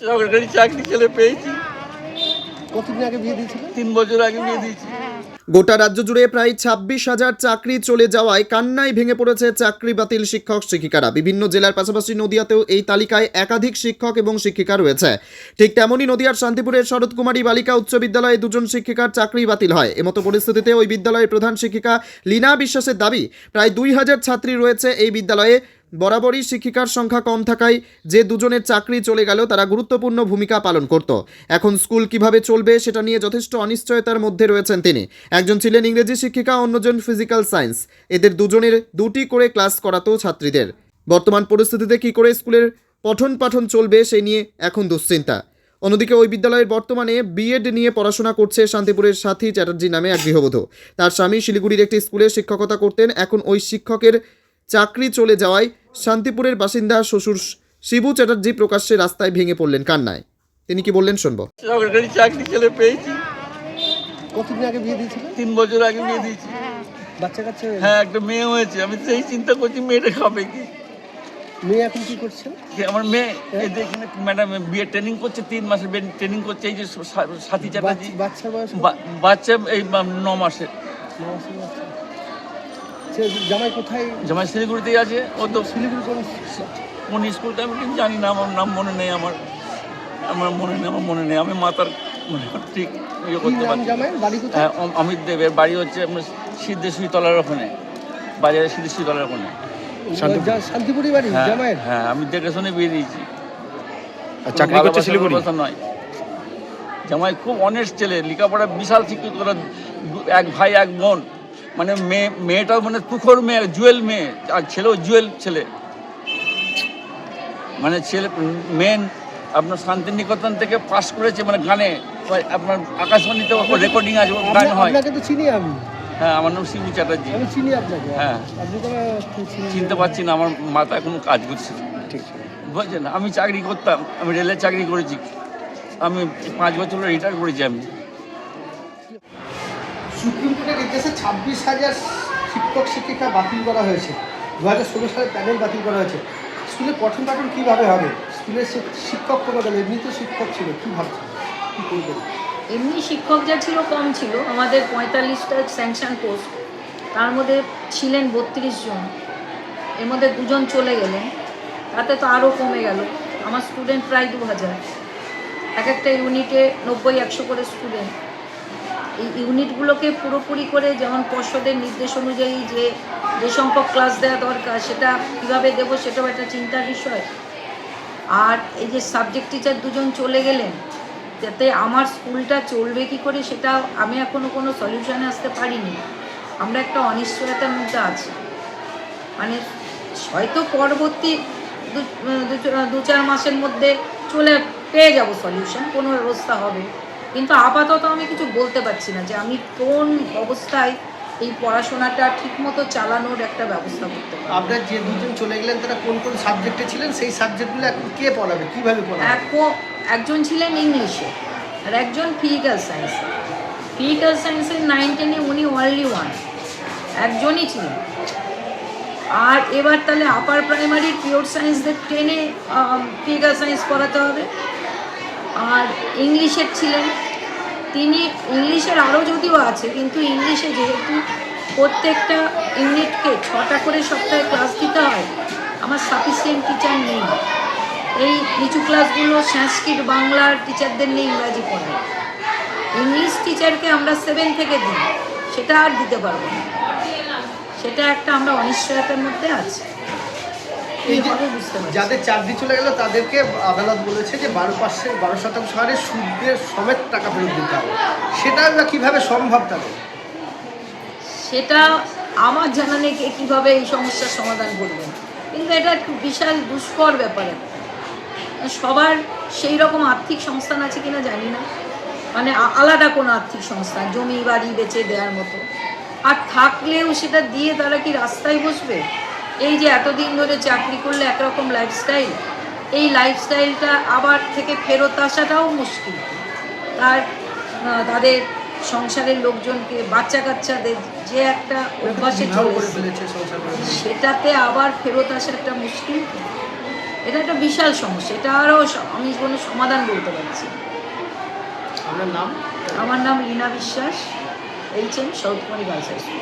সরকারি চাকরি ছেলে পেয়েছি। কতদিন আগে বিয়ে দিয়েছিল? তিন বছর আগে বিয়ে দিয়েছি। গোটা রাজ্য জুড়ে প্রায় ছাব্বিশ হাজার চাকরি চলে যাওয়ায় কান্নায় ভেঙে পড়েছে চাকরি বাতিল শিক্ষক শিক্ষিকারা। বিভিন্ন জেলার পাশাপাশি নদিয়াতেও এই তালিকায় একাধিক শিক্ষক এবং শিক্ষিকা রয়েছে। ঠিক তেমনই নদিয়ার শান্তিপুরের শরৎ কুমারী বালিকা উচ্চ বিদ্যালয়ে দুজন শিক্ষিকার চাকরি বাতিল হয়। এমতো পরিস্থিতিতে ওই বিদ্যালয়ের প্রধান শিক্ষিকা লীনা বিশ্বাসের দাবি প্রায় দুই হাজার ছাত্রী রয়েছে এই বিদ্যালয়ে। বরাবরই শিক্ষিকার সংখ্যা কম থাকায় যে দুজনের চাকরি চলে গেল, তারা গুরুত্বপূর্ণ ভূমিকা পালন করত। এখন স্কুল কীভাবে চলবে সেটা নিয়ে যথেষ্ট অনিশ্চয়তার মধ্যে রয়েছেন তিনি। একজন ছিলেন ইংরেজি শিক্ষিকা, অন্যজন ফিজিক্যাল সায়েন্স। এদের দুজনের দুটি করে ক্লাস করাতো ছাত্রীদের। বর্তমান পরিস্থিতিতে কি করে স্কুলের পঠন পাঠন চলবে সেই নিয়ে এখন দুশ্চিন্তা। অন্যদিকে ওই বিদ্যালয়ের বর্তমানে বিএড নিয়ে পড়াশোনা করছে শান্তিপুরের সাথী চ্যাটার্জি নামে এক গৃহবধূ। তার স্বামী শিলিগুড়ির একটি স্কুলে শিক্ষকতা করতেন। এখন ওই শিক্ষকের চাকরি চলে যাওয়ায় শান্তিপুরের বাসিন্দা শ্বশুর শিবু চ্যাটার্জি প্রকাশ্যে রাস্তায় ভেঙে পড়লেন কান্নায়। তিনি কি বললেন শুনব? সরকারি চাকরি ছেলে পেয়েছি। কতদিন আগে বিয়ে দিয়েছিল তিন বছর আগে বিয়ে দিয়েছি। বাচ্চা কাচ্চা হ্যাঁ একটা মেয়ে হয়েছে। আমি সেই চিন্তা করছি মেয়েটা খাবে কি? মেয়ে এখন কি করছেন যে আমার মেয়ে। এই যে এখানে ম্যাডাম বিয়ে ট্রেনিং করছে তিন মাসের ট্রেনিং করছে। এই যে সাথী চ্যাটার্জি। বাচ্চা- বয়স? বাচ্চা এই ন মাসের। জামাই কোথায়? জামাই শিলিগুড়িতেই আছে। ও তো শিলিগুড়ি কোন কোন স্কুলটা আমি জানি না আমার নাম মনে নেই আমার। আমার মনে নেই আমার মনে নেই। আমি মাতার মানে ঠিক ইয়ে করতে পারছি হ্যাঁ অম- অমিত দেবের। বাড়ি হচ্ছে আপনার সিদ্ধেশ্বরী তলার ওখানে। বাজারে সিদ্ধেশ্বরী তলার ওখানে। শান্তিপুরি বাড়ি? হ্যাঁ জামাইয়ের? হ্যাঁ আমি দেখে শুনে বিয়ে দিয়েছি। চাকরি করছে শিলিগুড়ি? কথা নয়। জামাই খুব অনেস্ট ছেলে লেখাপড়া বিশাল শিক্ষিত। এক ভাই এক বোন। মানে মেয়ে মেয়েটাও মানে তুখর মেয়ে জুয়েল মেয়ে আর ছেলেও জুয়েল ছেলে। মানে ছেলে মেন আপনার শান্তিনিকেতন থেকে পাস করেছে মানে গানে। আপনার আকাশবাণীতে রেকর্ডিং আছে গান হয়। আপনাকে তো চিনি আমি। হ্যাঁ আমার নাম শিবু চ্যাটার্জি। আমি চিনি আপনাকে। হ্যাঁ। চিনতে পারছি না আমার মাথা কোনো কাজ করছে না। ঠিক। আছে বলছেন আমি চাকরি করতাম আমি রেলের চাকরি করেছি। আমি পাঁচ বছর রিটায়ার করেছি আমি। সুপ্রিম কোর্টের নির্দেশে ছাব্বিশ হাজার শিক্ষক শিক্ষিকা বাতিল করা হয়েছে। দু হাজার ষোলো সালে প্যানেল বাতিল করা হয়েছে। স্কুলে পঠন পাঠন কীভাবে হবে? স্কুলের শিক্ষক কমে গেল এমনি তো শিক্ষক ছিল, কী ভাবছেন কী করবেন এমনি শিক্ষক যা ছিল, কম ছিল। আমাদের পঁয়তাল্লিশটা স্যাংশন পোস্ট তার মধ্যে ছিলেন বত্রিশ জন। এর মধ্যে দুজন চলে গেলেন। তাতে তো আরও কমে গেল। আমার স্টুডেন্ট প্রায় দু হাজার এক একটা ইউনিটে নব্বই, একশো করে স্টুডেন্ট এই ইউনিটগুলোকে পুরোপুরি করে যেমন পর্ষদের নির্দেশ অনুযায়ী যে যে সংখ্যক ক্লাস দেওয়া দরকার, সেটা কীভাবে দেবো সেটাও একটা চিন্তার বিষয়। আর এই যে সাবজেক্ট টিচার দুজন চলে গেলেন, যাতে আমার স্কুলটা চলবে কি করে সেটা আমি এখনও কোনো সলিউশনে আসতে পারিনি। আমরা একটা অনিশ্চয়তার মধ্যে আছি। মানে হয়তো পরবর্তী দু চার মাসের মধ্যে চলে পেয়ে যাব সলিউশন কোনো ব্যবস্থা হবে। কিন্তু আপাতত আমি কিছু বলতে পারছি না যে আমি কোন অবস্থায় এই পড়াশোনাটা ঠিকমতো চালানোর একটা ব্যবস্থা করতে পারব। আপনার যে দুজন চলে গেলেন তারা কোন কোন সাবজেক্টে ছিলেন? সেই সাবজেক্টগুলো এখন কে পড়াবে? কীভাবে পড়াবে? এক- একজন ছিলেন ইংলিশে আর একজন ফিজিক্যাল সায়েন্স। ফিজিক্যাল সায়েন্সের নাইন টেনে উনি অনলি ওয়ান একজনই ছিলেন। আর এবার তাহলে আপার প্রাইমারি পিওর সায়েন্সদের টেনে ফিজিক্যাল সায়েন্স পড়াতে হবে। আর ইংলিশের ছিলেন তিনি, ইংলিশের আরও যদিও আছে, কিন্তু ইংলিশে যেহেতু প্রত্যেকটা ইউনিটকে ছটা করে সপ্তাহে ক্লাস দিতে হয়, আমার সাফিসিয়েন্ট টিচার নেই। এই নিচু ক্লাসগুলো সংস্কৃত বাংলার টিচারদের নিয়ে ইংরাজি পড়ায় ইংলিশ টিচারকে আমরা সেভেন থেকে দিই, সেটা আর দিতে পারব না। সেটা একটা আমরা অনিশ্চয়তার মধ্যে আছি। যাদের চাকরি চলে গেল, তাদেরকে আদালত বলেছে যে বারো পার্সেন্ট বারো শতাংশ হারে সুদের সমেত টাকা ফেরত দিতে হবে। সেটা বা কীভাবে সম্ভব তাদের? সেটা আমার জানা নেই কে কীভাবে এই সমস্যার সমাধান করবেন কিন্তু এটা একটু বিশাল দুষ্কর ব্যাপার। সবার সেই রকম আর্থিক সংস্থান আছে কিনা জানি না। মানে আলাদা কোনো আর্থিক সংস্থান, জমি বাড়ি বেচে দেওয়ার মতো। আর থাকলেও সেটা দিয়ে তারা কি রাস্তায় বসবে? এই যে এতদিন ধরে চাকরি করলে একরকম লাইফস্টাইল এই লাইফস্টাইলটা আবার থেকে ফেরত আসাটাও মুশকিল। তার তাদের সংসারের লোকজনকে বাচ্চা কাচ্চাদের যে একটা অভ্যাসে। সেটাতে আবার ফেরত আসা একটা মুশকিল। এটা একটা বিশাল সমস্যা। এটা আরও আমি কোনো সমাধান বলতে পারছি। আমার নাম? আমার নাম Leena Biswas H M south Kumari girls high school.